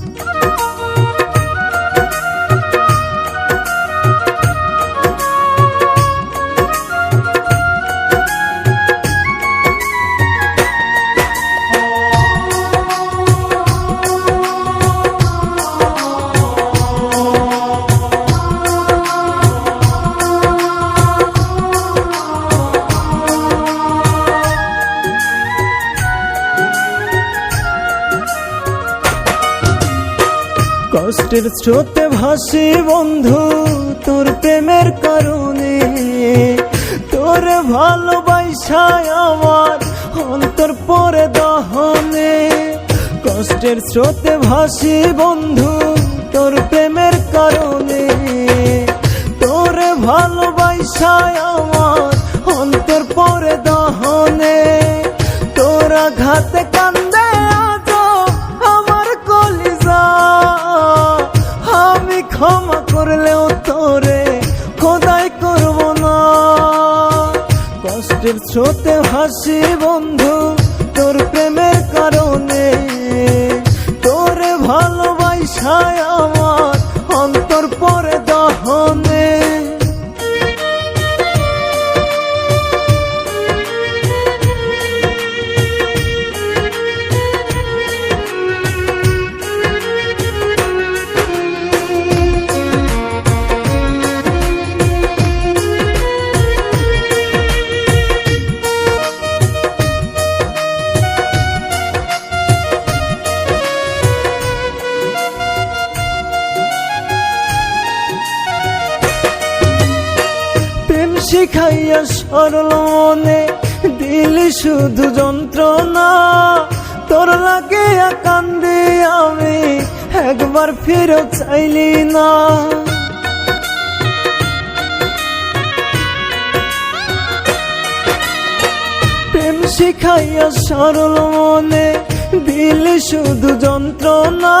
কষ্টের স্রোতে ভাসি বন্ধু, তোর প্রেমের কারণে। তোর ভালোবাসায় আমার অন্তর পরে দহনে। কষ্টের স্রোতে ভাসি বন্ধু, তোর প্রেমের কারণে। তোর ভালোবাসায় আমার অন্তর পরে দহনে। তোর আঘাতে স্রোতে হাসি বন্ধু তোর প্রেমের কারণে। তোর ভালোবাসায় আমার অন্তর পরে সরল মনে দিলি শুধু যন্ত্রণা। তোর লাগে কান্দে আমি, একবার ফিরে চাইলি না। প্রেম শিখাইয়া সরল মনে দিলি শুধু যন্ত্রণা।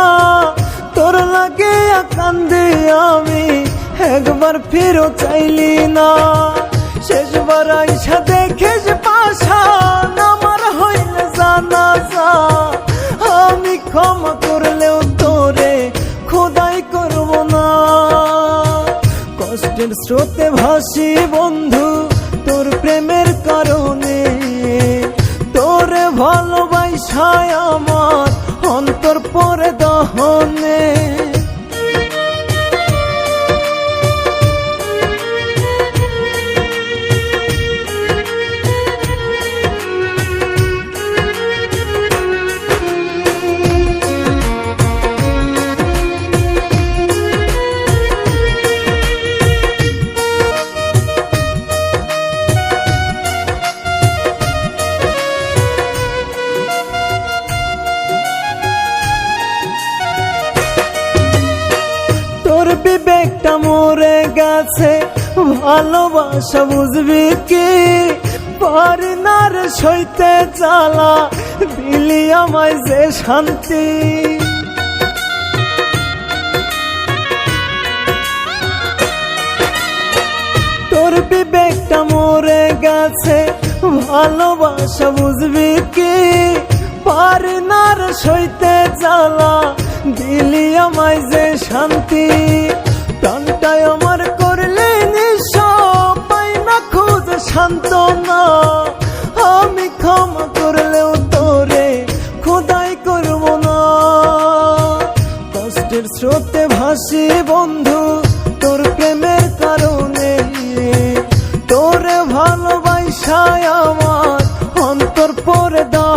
তোর লাগে কান্দে আমি, একবার ফিরো চাইলি না। শেষবার আইসা দেখে যে পাশান আমার হইলে জানা যা আমি ক্ষমা করলেও তোরে খোদাই করব না। কষ্টের স্রোতে ভাসি বন্ধু গেছে ভালোবাসা বুঝবি কি? পারি না সইতে জ্বালা দিলি আমায় যে শান্তি। তোর বিবেকটা মরে গেছে, ভালোবাসা বুঝবি কি? পারি না সইতে জ্বালা দিলি আমায় যে শান্তি। প্রাণটাই আমার আমি ক্ষমা করলেও তোরে খোদাই করব না। কষ্টের স্রোতে ভাসি বন্ধু, তোর প্রেমের কারণে তোরে ভালোবাসায় আমার অন্তর পরে দহনে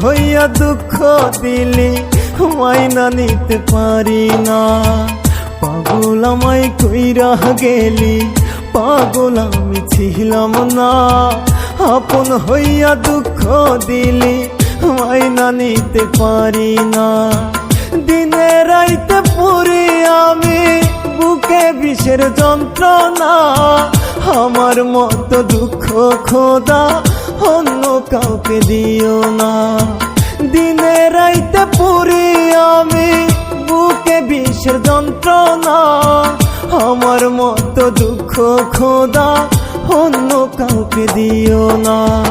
হইয়া দুঃখ দিলি, মাইনা নিতে পারি না। পাগল আমায় কইরা গেলি, পাগল আমি ছিলাম না। আপন হইয়া দুঃখ দিলি, মাইনা নিতে পারি না। দিনে রাইতে পুরি আমি, বুকে বিষের যন্ত্রণা। আমার মতো দুঃখ খোদা অন্য কাউকে দিও না? দিনে রাইতে পুরি আমি, বুকে বিষের যন্ত্রণা। আমার মতো দুঃখ খোদা অন্য কাউকে দিও না।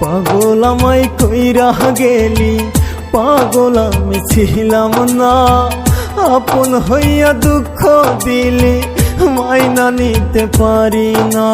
পাগল আমায় কইরা গেলি, পাগল আমি ছিলাম না। আপন হইয়া দুঃখ দিলি, মাইনা নিতে পারি না।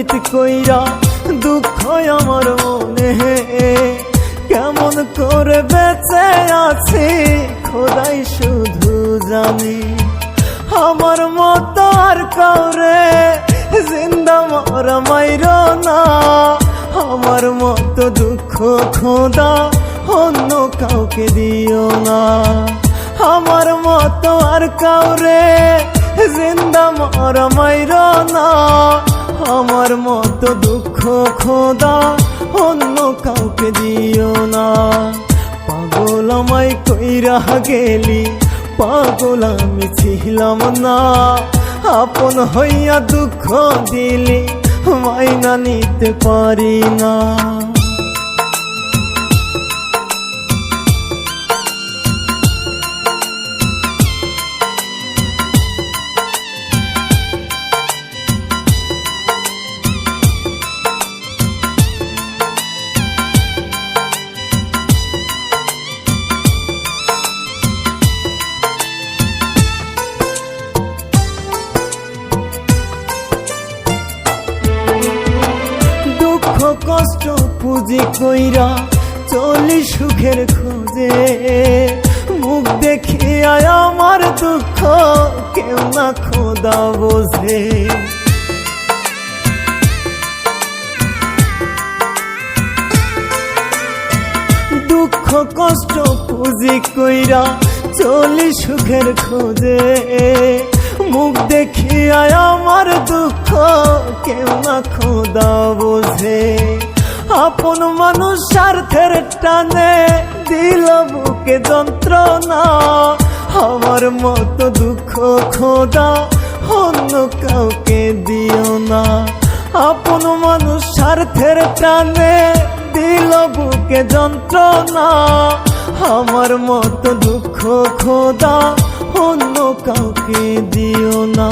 পীড়িত কইরা দুঃখ আমার মনে। কেমন করে বেঁচে আছি, খোদাই শুধু জানে। আমার মত আর কাউরে জিন্দা মরা মাইর না। আমার মত দুঃখ খোদা অন্য কাউকে দিও না। আমার মত আর কাউরে জিন্দা মরা মাইর না। আমার মত দুঃখ খোদা, অন্য কাউকে দিও না। পাগল আমায় কইরা গেলি, পাগল আমি ছিলাম না। আপন হইয়া দুঃখ দিলি, মাইনা নিতে পারি না। কইরা চলি সুখের খোঁজে। মুখ দেখিয়া আমার দুঃখ, কেউ না খোদা বোঝে। দুঃখ, কষ্ট পুঁজি কইরা চলি সুখের খোঁজে। মুখ দেখি দেখিয়া আমার দুঃখ, কেউ না খোদা বোঝে। আপন মানুষ স্বার্থের টানে দিল বুকে যন্ত্রণা। আমার মতো দুঃখ খোদা অন্য কাউকে দিও না। আপন মানুষ স্বার্থের টানে দিল বুকে যন্ত্রণা। আমার মতো দুঃখ খোদা অন্য কাউকে দিও না।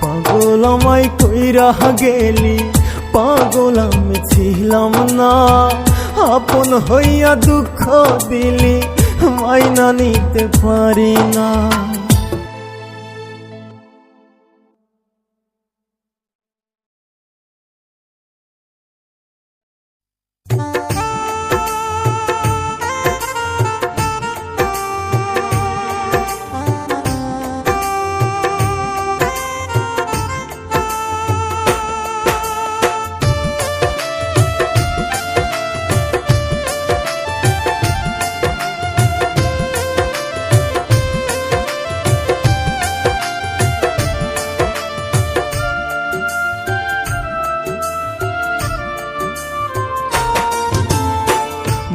পাগল আমায় কইরা গেলি পাগল আমি ছিলাম না। আপন হইয়া দুঃখ দিলি মাইনা নিতে পারি না।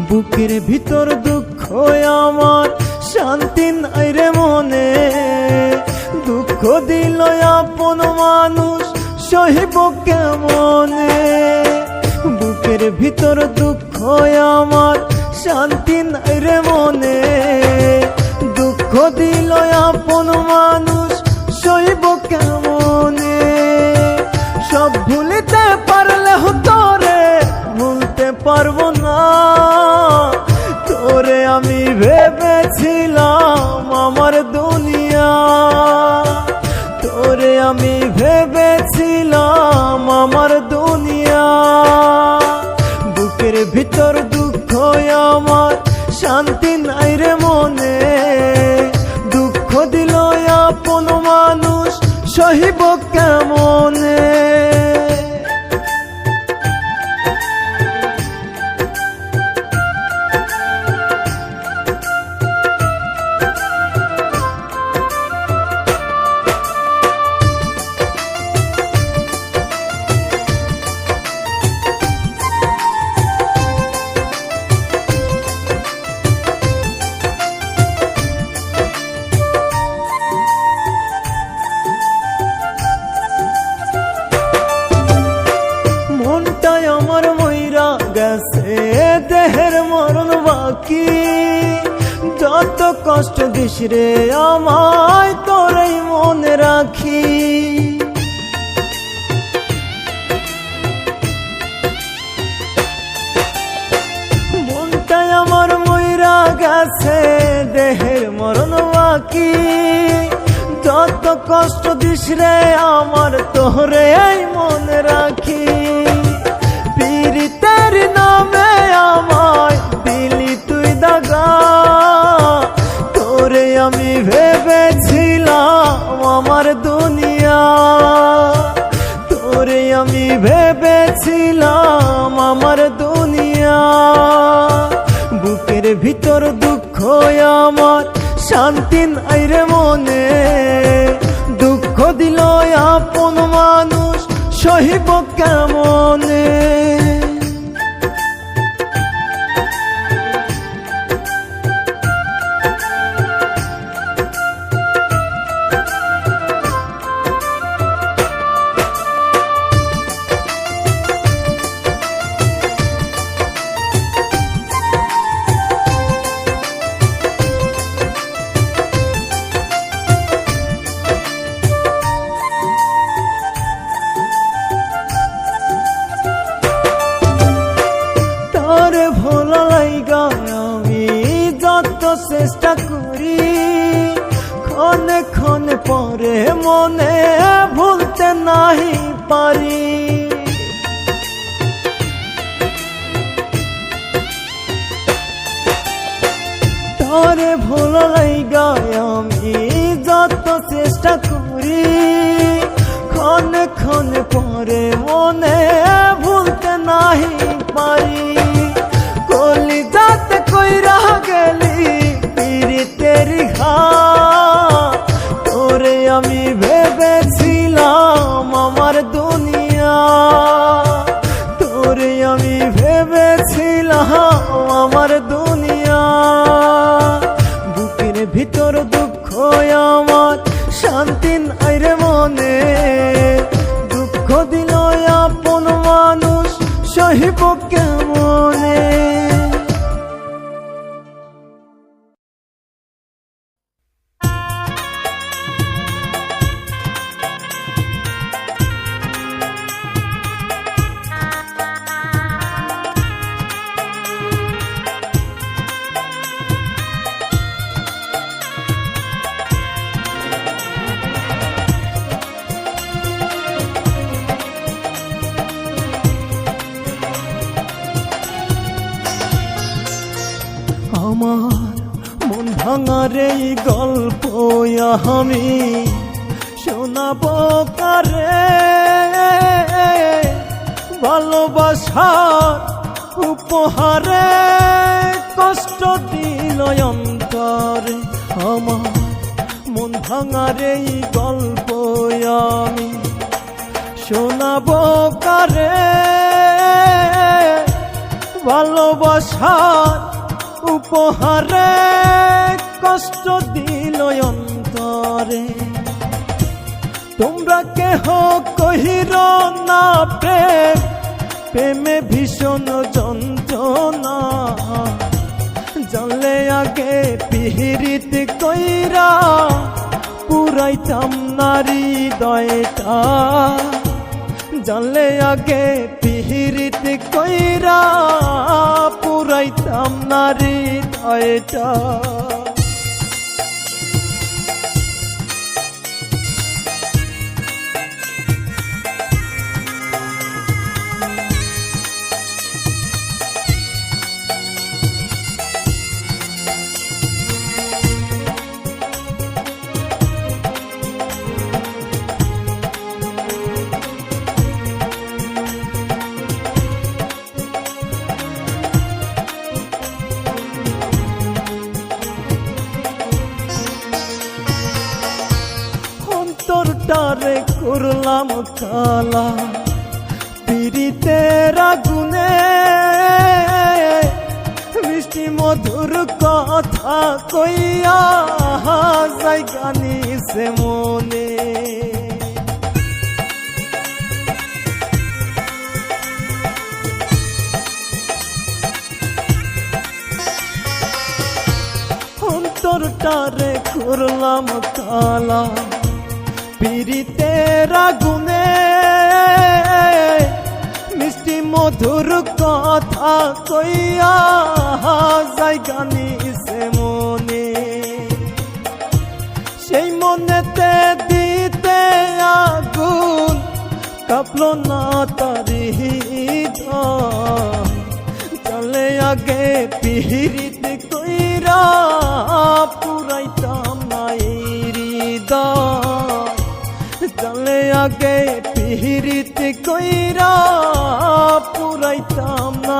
বুকের ভিতর দুঃখ আমার। শান্তি নাই রে মনে। দুঃখ দিল আপন মানুষ, সহিব কেমনে? বুকের ভিতর দুঃখ আমার, শান্তি নাই রে মনে। দুঃখ দিল আপন মানুষ সইব কেমনে? সব ভুলিতে পারলে হতো রে, ভুলতে পারব না। আমি ভেবেছিলাম আমার দুনিয়া। তোরে আমি ভেবেছিলাম আমার দুনিয়া। বুকের ভিতর দুঃখ আমার, শান্তি নাই রে মনে। দুঃখ দিল আপন মানুষ, সহিব কেমনে? বাকি যত কষ্ট দিস রে আমায়, তোরাই মনে রাখি। মনটাই আমার ময়রা গেছে, দেহের মরণ বাকি। যত কষ্ট দিস রে আমার তোরে মনে রাখি। পীড়িতের নামে ভেবেছিলাম আমার দুনিয়া। তোরে আমি ভেবেছিলাম আমার দুনিয়া। বুকের ভিতর দুঃখ আমার, শান্তি নাই রে মনে। দুঃখ দিল আপন মানুষ, সহিব কেমনে? পরে মনে ভুলতে নাহি পারি ভাঙার এই গল্প আমি শোনাব কারে? ভালোবাসার উপহারে কষ্ট দিল অন্তরে আমার। মন ভাঙার এই গল্প আমি শোনাব কারে? ভালোবাসার উপহারে কষ্ট দিল অন্তরে। তোমরা কেহ কহির না প্রেম, প্রেমে ভীষণ যন্ত্রণা। জানলে আগে পিহিরিত কইরা পুরাইতাম নারী দয়টা। জানলে আগে পিহিরিত কইরা পুরাইতাম নারী দয়টা। অন্তরটারে করলাম কালা পিরিতের আগুনে মিষ্টি মধুর কথা কইয়া জায়গা নিছে মনে। সেই মনেতে দিতে আগুন কাপল না তারি চলে আগে পিহিরিত পুরাইতাম না এই হৃদয় আগে পিহিরিত কইরা পুরাইতাম না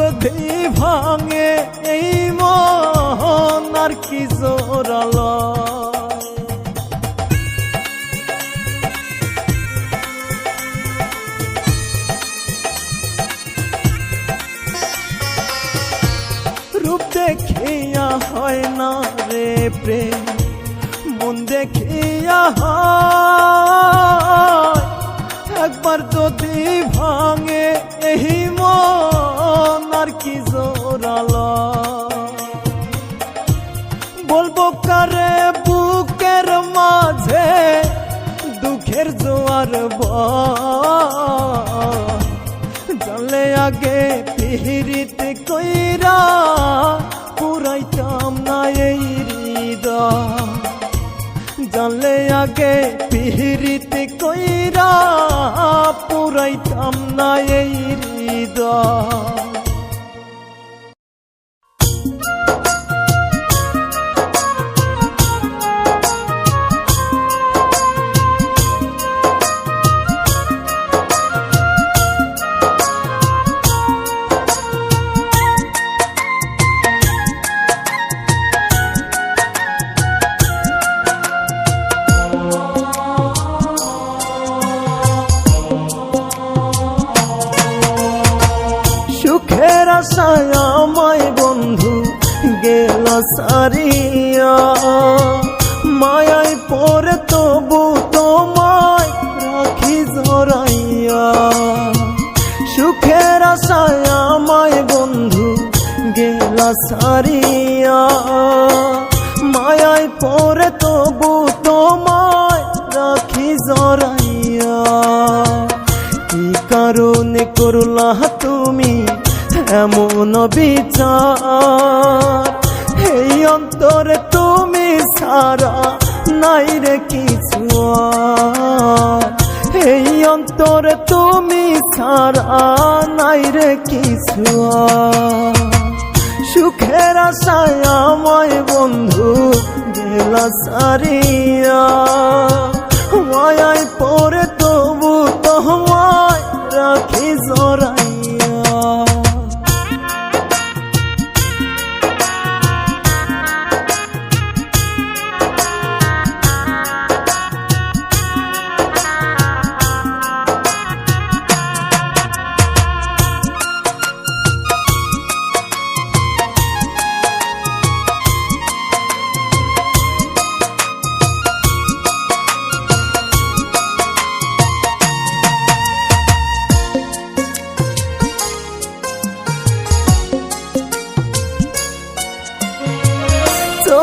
যদি ভাঙে এই মন আর কি জোরালো রূপ দেখিয়া হয় না রে প্রেম, মন দেখিয়া হয়। একবার যদি ভাঙে এই মন কি জোরাল বলব কারে বুকের মাঝে দুঃখের জোয়ার জানলে আগে পিহিরিত কইরা পুরাইতাম না এই হৃদয়। জানলে আগে পিহিরিত কইরা পুরাইতাম না এই হৃদয়। আশায় আমায় বন্ধু গেল সারিয়া। মায়ায় পরে তবু তোমায় রাখি জড়াইয়া। সুখের আশায় আমায় বন্ধু গেল সারিয়া। মায়ায় পরে তবু তোমায় রাখি জড়াইয়া। কি কারণে করলা তুমি এমন বিচার এই অন্তরে তুমি সারা নাই রে কিছু। এই অন্তরে তুমি সারা নাই রে কিছু। সুখের আশায় আমায় বন্ধু গেলা সারিয়া, মায়ায় পরে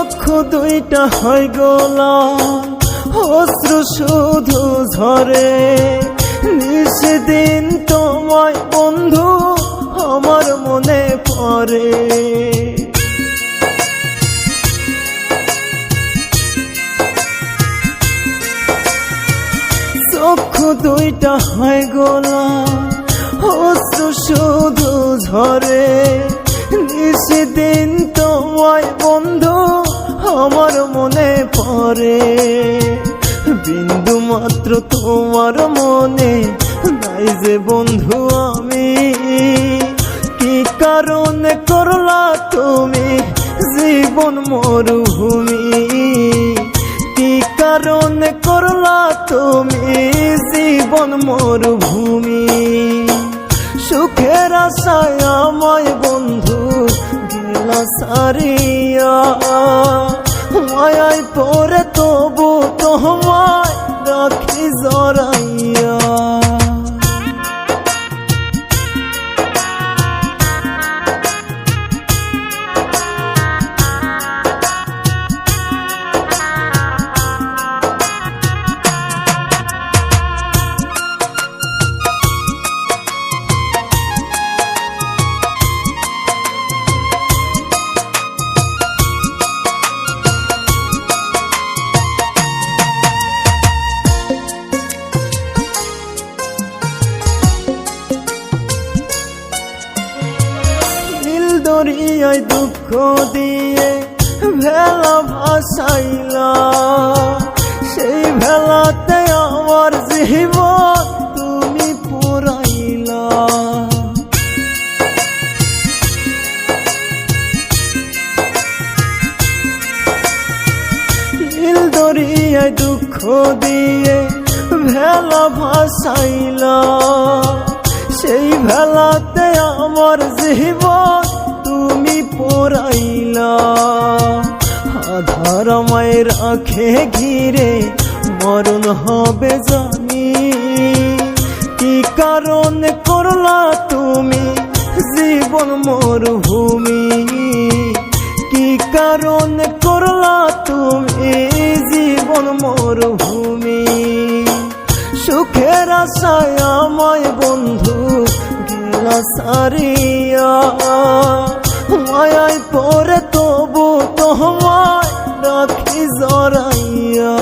চক্ষু দুইটা হয় গোলা অশ্রু শুধু ঝরে। নিষদিন তোমায় বন্ধু আমার মনে পড়ে। চক্ষু দুইটা হয় গোলা অশ্রু শুধু ঝরে। নিষদিন তোমায় বন্ধু আমার মনে পড়ে। বিন্দু মাত্র তোমার মনে, নাই যে বন্ধু আমি। কি কারণে করলা তুমি জীবন মরুভূমি? কি কারণে করলা তুমি জীবন মরুভূমি? সুখের আশায় আমায় বন্ধু গেলা সারিয়া। মায়ায় পরে তবু তোমায় রাখি জড়াইয়া ভেলা ভাসাইলা সেই ভেলাতে আমার জীবন তুমি পড়াইলা। আধার আমায় রাখে ঘিরে মরণ হবে জানি। কি কারণ করলা তুমি জীবন মরুভূমি? কি কারণ করলা তুমি জীবন মরুভূমি? সুখের আশায় আমায় বন্ধু গেলা সারিয়া মায়ায় পরে তবু তোমায় রাখি জরাইয়া।